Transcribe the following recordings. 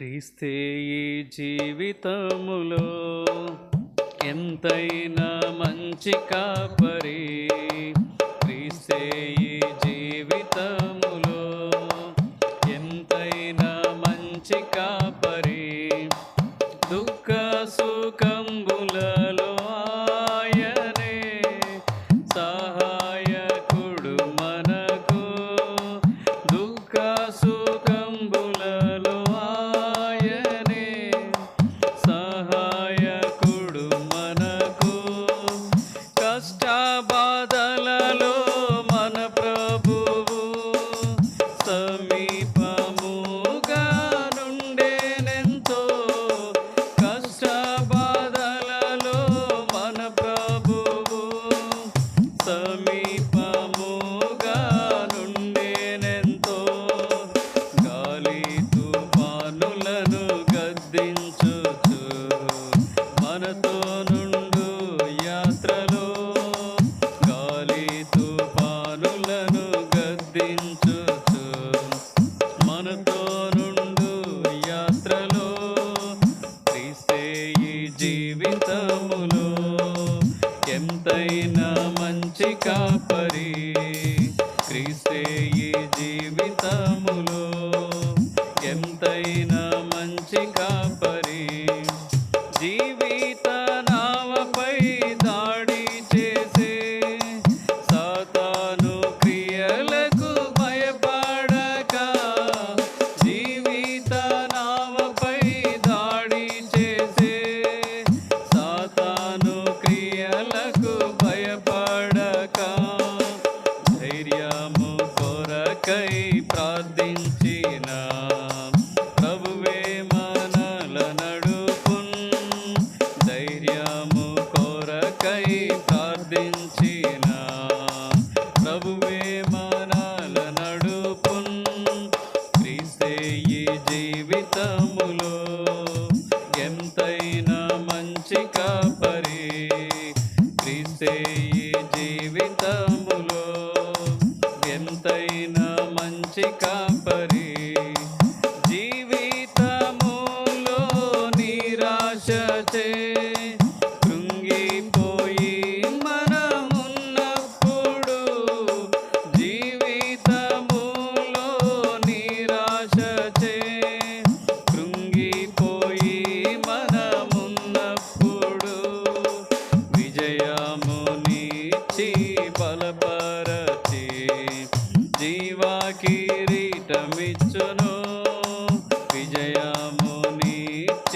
క్రీస్తే ఈ జీవితములో ఎంతైనా మంచి కాపరి. క్రీస్తే ఈ జీవితములో ఎంతైనా మంచి కాపరి సమీపముగా నుండేనెంతో కష్ట బాధలలో మన ప్రభువు సమీపముగా నుండేనెంతో గాలి తుఫానులను గద్దించుచు మనతో నుండు యాత్రలో గాలి తుఫానులను గద్దించుచు ఎంతైనా ప్రార్థించిన ప్రభువే మనల నడుపున్. ధైర్యము కొరకై ప్రార్థించిన ప్రభువే మనల నడుపున్. క్రీస్తే జీవితములో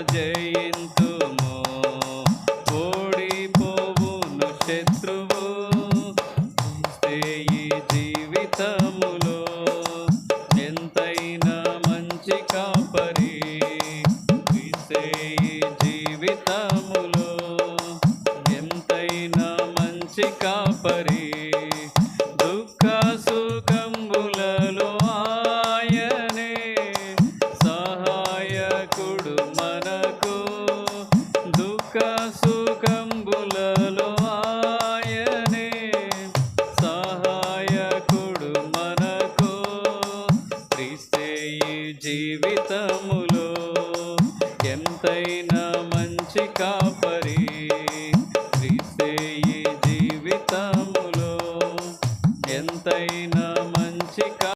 జయింతుము. ఓడిపోవును శత్రువు. స్థేయి జీవితములో ఎంతైనా మంచి కాపరి. స్థేయి జీవితములో ఎంతైనా మంచి కాపరి. Take Chicago.